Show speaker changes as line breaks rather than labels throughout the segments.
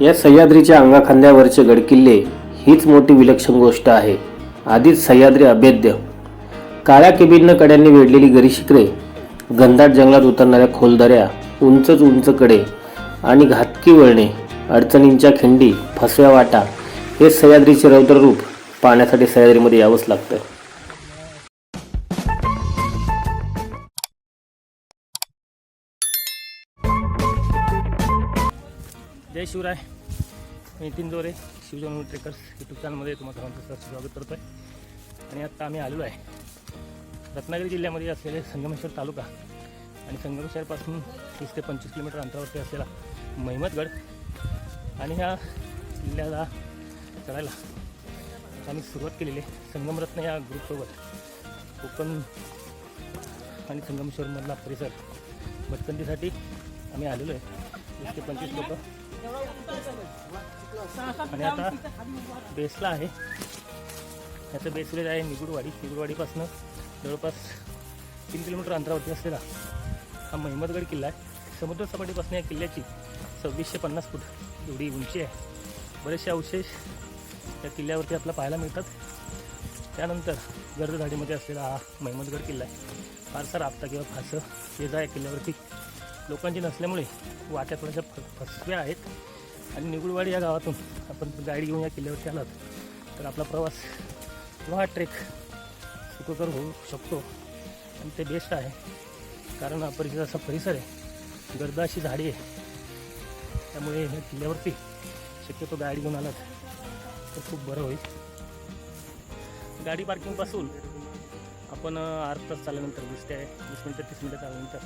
या सह्याद्रीच्या अंगाखांद्यावरचे गडकिल्ले हीच मोठी विलक्षण गोष्ट आहे. आधीच सह्याद्री अभेद्य. काळ्या केबिन्न कड्यांनी वेढलेली गरी गंधाट जंगलात उतरणाऱ्या खोलदऱ्या उंचच उंच कडे आणि घातकी वळणे अडचणींच्या खिंडी फसव्या वाटा हे सह्याद्रीचे रौद्ररूप पाहण्यासाठी सह्याद्रीमध्ये यावंच लागतं
जय शिवराय. मी नितीन जोरे शिवजन ट्रेकर्स यूट्यूब चॅनलमध्ये तुम्हाला सर्वांचं स्वागत करतो आहे आणि आत्ता आम्ही आलेलो आहे रत्नागिरी जिल्ह्यामध्ये असलेले संगमेश्वर तालुका आणि संगमेश्वरपासून तीस ते पंचवीस किलोमीटर अंतरावरती असलेला महिमतगड आणि ह्या किल्ल्याला चढायला आम्ही सुरुवात केलेली आहे संगमरत्न या ग्रुपसोबत. कोकण आणि संगमेश्वरमधला परिसर भटकंतीसाठी आम्ही आलेलो आहे. वीस ते पंचवीस लोकं आणि आता बेसला आहे. त्याचं बेस आहे निगुडवाडी. निगुडवाडीपासून जवळपास तीन किलोमीटर अंतरावरती असलेला हा महिमतगड किल्ला आहे. समुद्र सपाटीपासून या किल्ल्याची सव्वीसशे पन्नास फूट एवढी उंची आहे. बरेचसे अवशेष त्या किल्ल्यावरती आपल्याला पाहायला मिळतात. त्यानंतर गर्द झाडीमध्ये असलेला हा महिमतगड किल्ला आहे. फारसा राबता किंवा फारसं ये जा या किल्ल्यावरती लोकांची नसल्यामुळे वाट्या थोड्याशा फ फसव्या आहेत. आणि निगुडवाडी या गावातून आपण गाडी घेऊन या किल्ल्यावरती आलात तर आपला प्रवास किंवा हा ट्रेक सुखकर होऊ शकतो. आणि ते बेस्ट आहे. कारण अपरिचित असा परिसर आहे. गर्द अशी झाडी आहे. त्यामुळे ह्या किल्ल्यावरती शक्यतो गाडी घेऊन आलात तर खूप बरं होईल. गाडी पार्किंगपासून आपण आठ तास चालल्यानंतर वीस ते वीस मिनटं तीस मिनटं चालल्यानंतर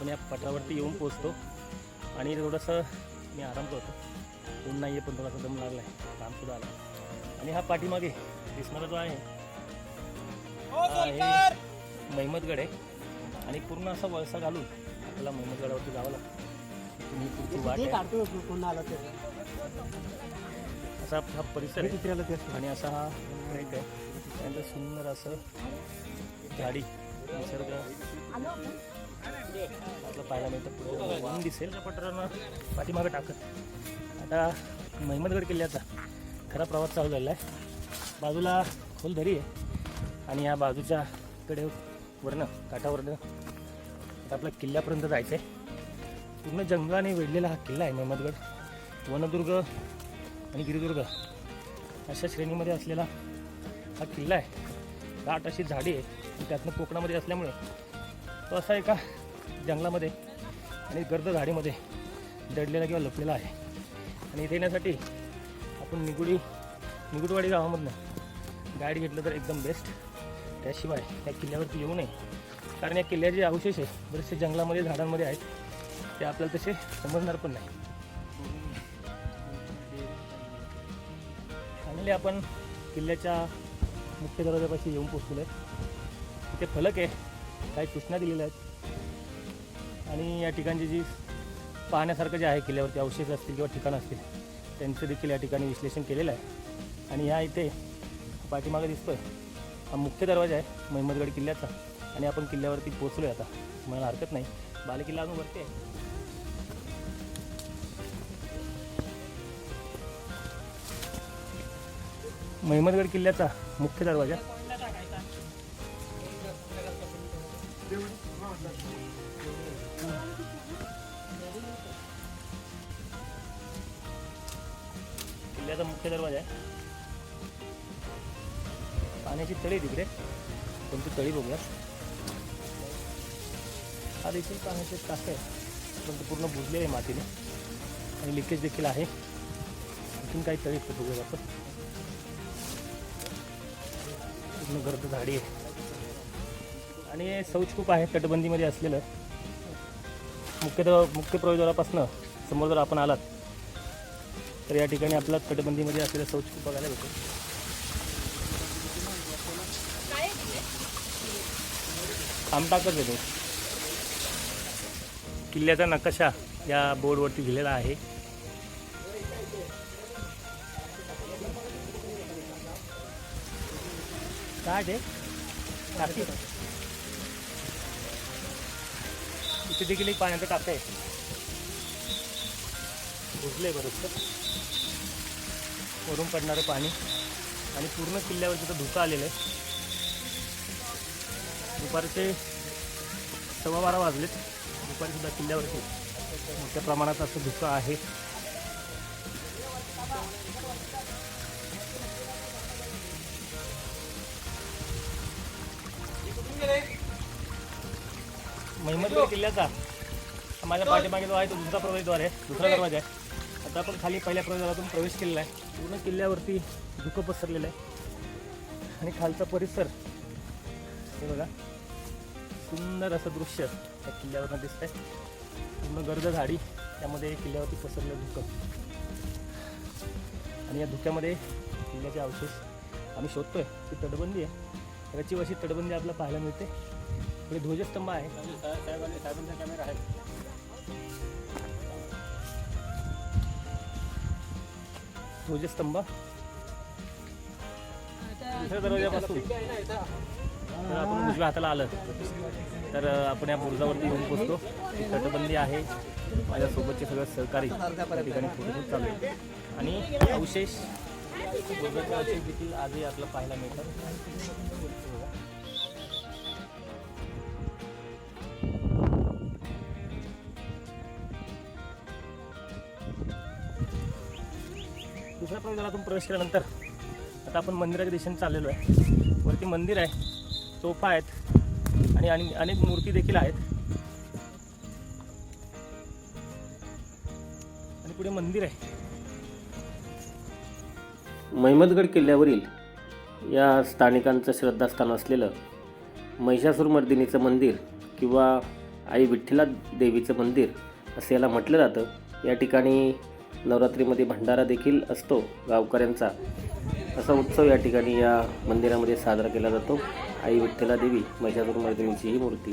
आपण या पठारावरती येऊन पोचतो आणि थोडंसं मी आराम करतो. ऊन नाही आहे पण थोडासा दम लागला आहे कामसुद्धा आला आणि हा पाठीमागे दिसणारा जो आहे हा आहे महिमतगड आहे. आणि पूर्ण असा वळसा घालून आपल्याला महिमतगडावरती जावं लागतं. तुम्ही पुढची वाट आहे. असा हा परिसर आहे. आणि असा हा ट्रेक आहे. त्यानंतर सुंदर असं झाडी निसर्ग. आपलं पाहायला मिळतं. पुढे दिसेल त्या पाठीमागे पाठीमागं टाकत. आता महिमतगड किल्ल्याचा खरा प्रवास चालू झालेला आहे. बाजूला खोल दरी आहे. आणि या बाजूच्या कडे वरनं काठावरनं आता आपल्या किल्ल्यापर्यंत जायचं आहे पूर्ण जंगलाने वेढलेला हा किल्ला आहे महिमदगड वनदुर्ग आणि गिरिदुर्ग अशा श्रेणीमध्ये असलेला हा किल्ला आहे. दाट अशी झाडी आहे. त्यातनं कोकणामध्ये असल्यामुळे तो असा एका जंगलामध्ये आणि गर्द झाडीमध्ये दडलेला किंवा लपलेला आहे. आणि इथे येण्यासाठी आपण निगुडी निगुडवाडी गावामधनं गाईड घेतलं तर एकदम बेस्ट त्याशिवाय या किल्ल्यावरती येऊ नये. कारण या किल्ल्याचे अवशेष आहे बरेचसे जंगलामध्ये झाडांमध्ये आहेत. ते आपल्याला तसे समजणार पण नाही. फायनली आपण किल्ल्याच्या मुख्य दरवाजापाशी येऊन पोचलो आहे. तिथे फलक आहे. काही सूचना दिलेल्या आहेत. आणि या ठिकाणची जी पाहण्यासारखं जे आहे किल्ल्यावरती अवशेष असतील किंवा ठिकाणं असतील त्यांचं देखील या ठिकाणी विश्लेषण केलेलं आहे. आणि ह्या इथे पाठीमागे दिसतोय हा मुख्य दरवाजा आहे महिमतगड किल्ल्याचा. आणि आपण किल्ल्यावरती पोचलो आहे आता. मला हरकत नाही. बालेकिल्ला अजून वरती आहे. महिमतगड किल्ल्याचा मुख्य दरवाजा. किल्ल्याचा मुख्य दरवाजा आहे. पाण्याची तळी तिकडे. कोणती तळी बघूया हा देखील पाण्याचे टाक आहे. पण ते पूर्ण बुजले आहे मातीने. आणि लिकेज देखील आहे. आणखीन काही तळी बघूया आपण. पूर्ण गर्द झाडी आहे. आणि शौच खूप आहे. तटबंदीमध्ये असलेलं. मुख्य मुख्य प्रवेशद्वारापासनं समोर जर आपण आलात तर या ठिकाणी आपला तटबंदीमध्ये असलेलं शौच खूप बघायला भेटतो. आमटाकच येतो किल्ल्याचा नकाशा या बोर्डवरती दिलेला आहे. काय ते? इथे देखील एक पाण्याचं टाकं आहे घुसले बरोबर वरून पडणारं पाणी आणि पूर्ण किल्ल्यावर तिथं धुकं आलेलं आहे. दुपारचे सव्वा बारा वाजलेत. दुपारीसुद्धा किल्ल्यावरती मोठ्या प्रमाणात असं धुकं आहे. महिमतगड किल्ल्याचा. माझ्या पाठीमागे जो आहे तो दुसरा प्रवेशद्वार आहे दुसरा दरवाजा आहे. आता आपण खाली पहिल्या प्रवेशातून प्रवेश केलेला आहे. पूर्ण किल्ल्यावरती धुकं पसरलेलं आहे. आणि खालचा परिसर हे बघा सुंदर असं दृश्य त्या किल्ल्यावरनं आहे पूर्ण गर्द झाडी त्यामध्ये किल्ल्यावरती पसरलं धुकं. आणि या धुक्यामध्ये किल्ल्याचे अवशेष आम्ही शोधतोय. ती तटबंदी आहे. रचीव अशी तटबंदी आपल्याला पाहायला मिळते. पुढे ध्वजस्तंभ आहे. कॅमेरा आहे. ध्वजस्तंभ दुसऱ्या दरवाजापासून. तर आपण उजव्या हाताला आलं. तर आपण या बुरुजावरती येऊन पोचतो तटबंदी आहे. माझ्यासोबतचे सगळं सहकारी त्या ठिकाणी फोटोशूट चालू आहे आणि अवशेष बुरुजाचे अवशेष देखील आजही आपल्याला पाहायला मिळतात. प्रवेशद्वारातून प्रवेश केल्यानंतर आता आपण मंदिराच्या दिशेने चाललेलो आहे. वरती मंदिर आहे तोफा आहेत आणि आणि अनेक मूर्ती देखील आहेत. आणि पुढे मंदिर आहे.
महिमतगड किल्ल्यावरील या स्थानिकांचं श्रद्धास्थान असलेलं महिषासूरमर्दिनीचं मंदिर किंवा आई विठ्ठला देवीचं मंदिर असं याला म्हटलं जातं. या ठिकाणी नवरात्रीमध्ये भंडारा देखील असतो गावकऱ्यांचा. असा उत्सव या ठिकाणी या मंदिरामध्ये साजरा केला जातो. आई विठ्ठला देवी महिषासूरमर्दिनीची ही मूर्ती.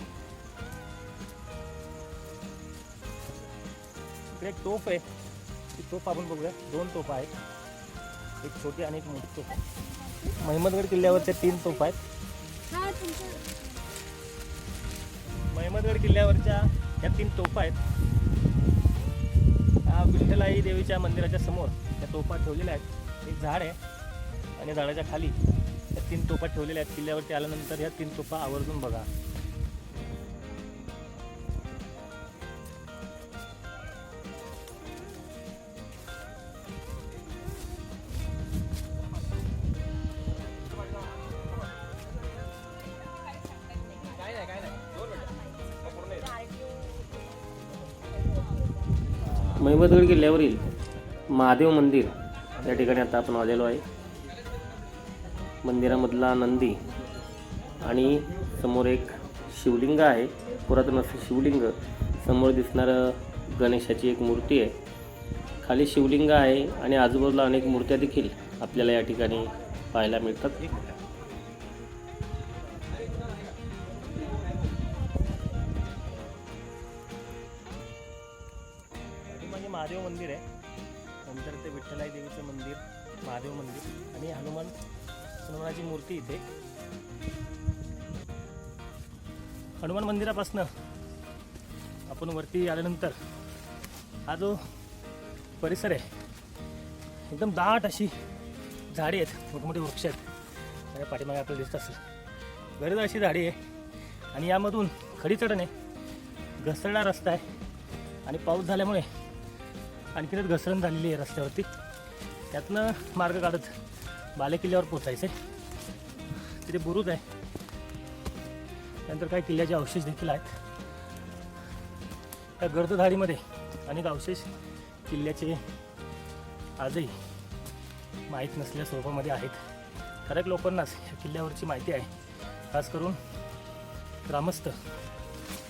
इकडे एक तोफ आहे. ती तोफ आपण बघूया. दोन तोफ आहेत. एक छोटी आणि एक मोठी तोफ. महिमतगड किल्ल्यावरच्या तीन तोफ आहेत. महिमतगड किल्ल्यावरच्या या तीन तोफा आहेत. विठ्ठलाई देवीच्या मंदिराच्या समोर त्या तोफा ठेवलेल्या आहेत. एक झाड आहे आणि झाडाच्या खाली या तीन तोफा ठेवलेल्या आहेत. किल्ल्यावरती आल्यानंतर ह्या तीन तोफा आवर्जून बघा.
महिमतगड किल्ल्यावरील महादेव मंदिर या ठिकाणी आता आपण आलेलो आहे. मंदिरामधला नंदी आणि समोर एक शिवलिंग आहे. पुरातन असं शिवलिंग. समोर दिसणारं गणेशाची एक मूर्ती आहे. खाली शिवलिंग आहे आणि आजूबाजूला अनेक मूर्त्या देखील आपल्याला या ठिकाणी पाहायला मिळतात.
महादेव मंदिर आणि हनुमान हनुमानाची मूर्ती इथे. हनुमान मंदिरापासनं आपण वरती आल्यानंतर हा जो परिसर आहे एकदम दाट अशी झाडी आहेत मोठमोठे वृक्ष आहेत. त्या पाठीमागे आपल्याला दिसत असेल. गरज अशी झाडी आहे आणि यामधून खडी चढण आहे घसरणा रस्ता आहे आणि पाऊस झाल्यामुळे आणखीनच घसरण झालेली आहे रस्त्यावरती. त्यातनं मार्ग काढत बाले किल्ल्यावर पोचायचे तिथे बुरुज आहे. त्यानंतर काही किल्ल्याचे अवशेष देखील आहेत. त्या गर्दधाडीमध्ये अनेक अवशेष किल्ल्याचे आजही माहीत नसलेल्या स्वरूपामध्ये आहेत. ठराविक लोकांनाच या किल्ल्यावरची माहिती आहे. खास करून ग्रामस्थ.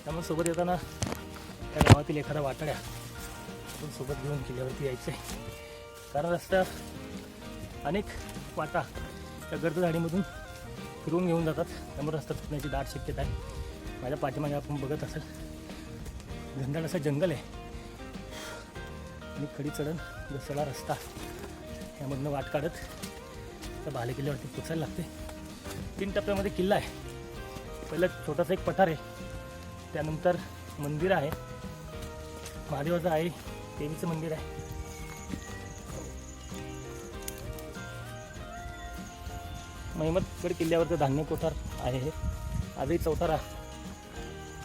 त्यामुळे सोबत येताना त्या गावातील एखादा वाटाड्या आपण सोबत घेऊन किल्ल्यावरती यायचं आहे कारण रस्त्यात अनेक वाटा त्या गर्दझाडीमधून फिरवून घेऊन जातात. त्यामुळे रस्ता चुकण्याची दाट शक्यता आहे. माझ्या पाठीमागे आपण बघत असेल घनदाट असं जंगल आहे. आणि खडी चढण घसरला रस्ता यामधनं वाट काढत त्या भाले किल्ल्यावरती पोचायला लागते. तीन टप्प्यामध्ये किल्ला आहे. पहिलं छोटासा एक पठार आहे. त्यानंतर मंदिर आहे. महादेवाचं आहे देवीचं मंदिर आहे. महिमतगड किल्ल्यावरचं धान्य कोठार आहे हे. आजही चौतारा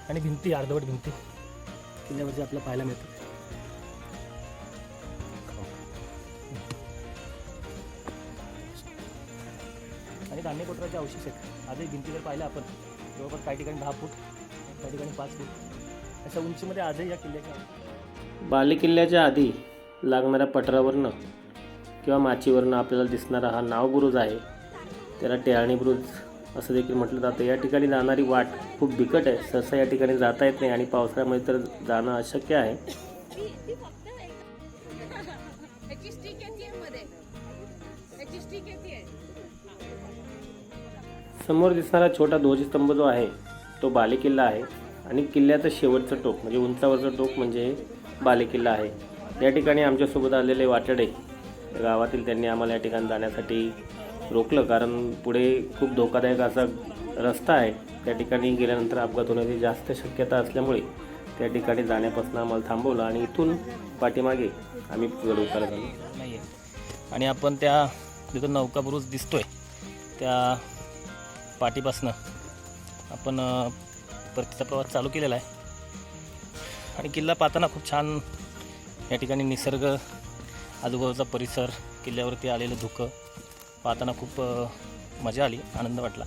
आणि भिंती अर्धवट भिंती किल्ल्यावरती आपल्याला पाहायला मिळतात आणि धान्य कोठाराचे अवशेष आहेत. आजही भिंती पाहिलं आपण जवळपास काही ठिकाणी दहा फूट काही ठिकाणी पाच फूट. अशा उंचीमध्ये आजही या किल्ल्याच्या
बालेकिल्ल्याच्या आधी लागणाऱ्या पठारावरनं किंवा माचीवरनं आपल्याला दिसणारा हा नावबुरुज आहे. त्याला टेहाणी बुरुज असं देखील म्हटलं जातं. या ठिकाणी जाणारी वाट खूप बिकट आहे. सहसा या ठिकाणी जाता येत नाही आणि पावसाळ्यामध्ये तर जाणं अशक्य आहे. समोर दिसणारा छोटा ध्वजस्तंभ जो आहे तो बालेकिल्ला आहे. आणि किल्ल्याचं शेवटचं टोक म्हणजे उंचावरचं टोक म्हणजे बालेकिल्ला आहे. या ठिकाणी आमच्यासोबत आलेले वाटडे गावातील त्यांनी आम्हाला या ठिकाणी जाण्यासाठी रोखलं कारण पुढे खूप धोकादायक असा रस्ता आहे. त्या ठिकाणी गेल्यानंतर अपघात होण्याची जास्त शक्यता असल्यामुळे त्या ठिकाणी जाण्यापासून आम्हाला थांबवलं आणि इथून पाठीमागे आम्ही गड उतरत आलो.
नाही आणि आपण त्या जिथं नौका बुरुज दिसतोय त्या पाठीपासनं आपण परतीचा प्रवास चालू केलेला आहे. आणि किल्ला पाहताना खूप छान या ठिकाणी निसर्ग आजूबाजूचा परिसर किल्ल्यावरती आलेलं धुकं पाहताना खूप मजा आली आनंद वाटला.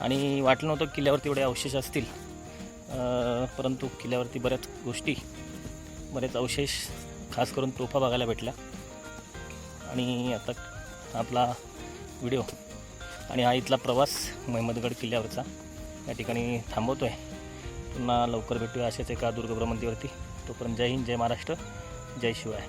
आणि वाटलं नव्हतं किल्ल्यावरती एवढे अवशेष असतील. परंतु किल्ल्यावरती बऱ्याच गोष्टी बरेच अवशेष खास करून तोफा बघायला भेटल्या. आणि आता आपला व्हिडिओ आणि हा इथला प्रवास महमदगड किल्ल्यावरचा या ठिकाणी थांबवतो आहे पुन्हा लवकर भेटूया अशाच एका दुर्गभ्रमंतीवरती तोपर्यंत जय हिंद जय महाराष्ट्र जय शिवाय.